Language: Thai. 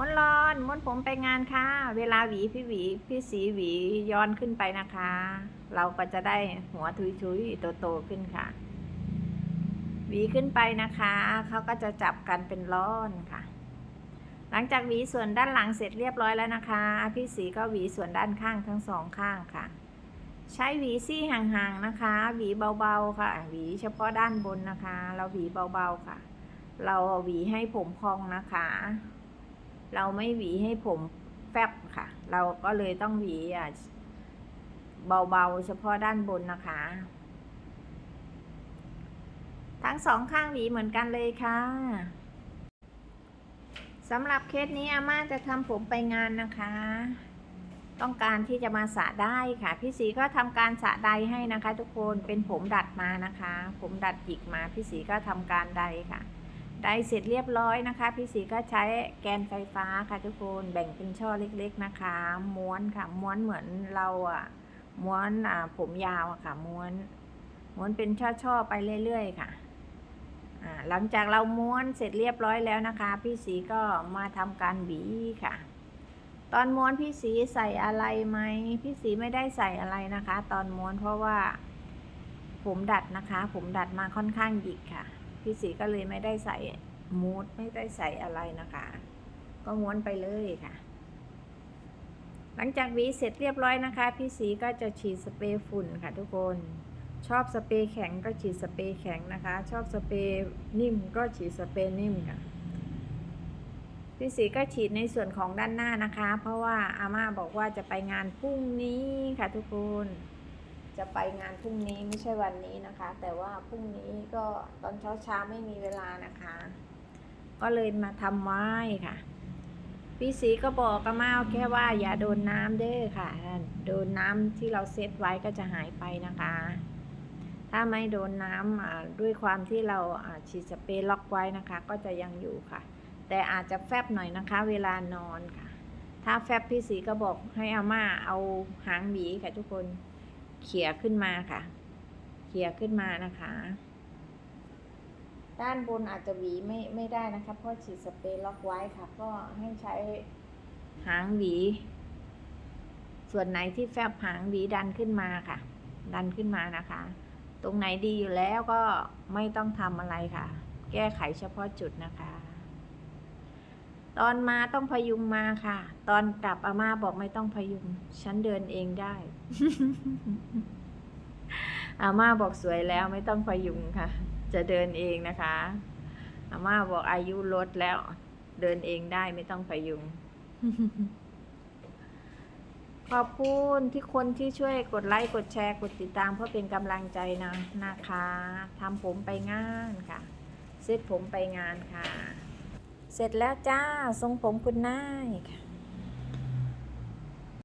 ม้วนร้อนม้วนผมไปงานค่ะ เวลาหวีพี่หวีพี่สีหวีย้อนขึ้นไปนะคะ เราก็จะได้หัวทุยๆโตๆขึ้นค่ะ หวีขึ้นไปนะคะเขาก็จะจับกันเป็นร้อนค่ะ หลังจากหวีส่วนด้านหลังเสร็จเรียบร้อยแล้วนะคะ พี่สีก็หวีส่วนด้านข้างทั้งสองข้างค่ะ ใช้หวีซี่ห่างๆนะคะ หวีเบาๆค่ะ หวีเฉพาะด้านบนนะคะ เราหวีเบาๆค่ะ เราหวีให้ผมพองนะคะ เราไม่หวีให้ผมแฟบค่ะ เราก็เลยต้องหวีอะเบาๆ เฉพาะด้านบนนะคะ ทั้งสองข้างหวีเหมือนกันเลยค่ะสำหรับเคสนี้อาม่าจะทำผมไปงานนะคะ ต้องการที่จะมาสระได้ค่ะ พี่สีก็ทำการสระใดให้นะคะ ทุกคนเป็นผมดัดมานะคะ ผมดัดหยิกมาพี่สีก็ทำการใดค่ะ ได้เสร็จเรียบร้อยนะคะ พี่สีก็ใช้แกนไฟฟ้าค่ะทุกคนแบ่งเป็นช่อเล็ก ๆนะคะ ม้วนค่ะ ม้วนเหมือนเราอะ ม้วนอ่าผมยาวอะค่ะ ม้วน ม้วนเป็นช่อๆไปเรื่อยๆค่ะอ่าหลังจากเราม้วนเสร็จเรียบร้อยแล้วนะคะ พี่สีก็มาทำการหวีค่ะ ตอนม้วนพี่สีใส่อะไรไหมพี่สีไม่ได้ใส่อะไรนะคะ ตอนม้วนเพราะว่า ผมดัดนะคะ ผมดัดมาค่อนข้างหยิกค่ะ พี่สีก็เลยไม่ได้ใส่มูดไม่ได้ใส่อะไรนะคะ ก็ม้วนไปเลยค่ะ หลังจากวีเสร็จเรียบร้อยนะคะ พี่สีก็จะฉีดสเปรย์ฝุ่นค่ะทุกคนชอบสเปรย์แข็งก็ฉีดสเปรย์แข็งนะคะ ชอบสเปรย์นิ่มก็ฉีดสเปรย์นิ่มค่ะพี่สีก็ฉีดในส่วนของด้านหน้านะคะ เพราะว่าอาม่าบอกว่าจะไปงานพรุ่งนี้ค่ะทุกคน จะไปงานพรุ่งนี้ไม่ใช่วันนี้นะคะ แต่ว่าพรุ่งนี้ก็ตอนเช้าเช้าไม่มีเวลานะคะ ก็เลยมาทำไว้ค่ะ พี่สีก็บอกอาม่าแค่ว่าอย่าโดนน้ำเด้อค่ะ โดนน้ำที่เราเซตไว้ก็จะหายไปนะคะ ถ้าไม่โดนน้ำด้วยความที่เราฉีดสเปรย์ล็อกไว้นะคะ ก็จะยังอยู่ค่ะ แต่อาจจะแฟบหน่อยนะคะ เวลานอนค่ะ ถ้าแฟบพี่สีก็บอกให้อาม่าเอาหางหวีค่ะทุกคน เขี่ยขึ้นมาค่ะ เขี่ยขึ้นมานะคะ ด้านบนอาจจะหวีไม่ไม่ได้นะคะ เพราะฉีดสเปรย์ล็อกไว้ค่ะ ก็ให้ใช้หางหวี ส่วนไหนที่แฟบหางหวีดันขึ้นมาค่ะ ดันขึ้นมานะคะ ตรงไหนดีอยู่แล้วก็ไม่ต้องทำอะไรค่ะ แก้ไขเฉพาะจุดนะคะ ตอนมาต้องพยุงมาค่ะ ตอนกลับอาม่าบอกไม่ต้องพยุง ฉันเดินเองได้ อาม่าบอกสวยแล้วไม่ต้องพยุงค่ะ จะเดินเองนะคะ อาม่าบอกอายุลดแล้ว เดินเองได้ไม่ต้องพยุง ขอบคุณที่คนที่ช่วยกดไลค์กดแชร์กดติดตามเพื่อเป็นกำลังใจนะนะคะทำผมไปงานค่ะ เซ็ตผมไปงานค่ะ เสร็จแล้วจ้า ทรงผมคุณนายค่ะ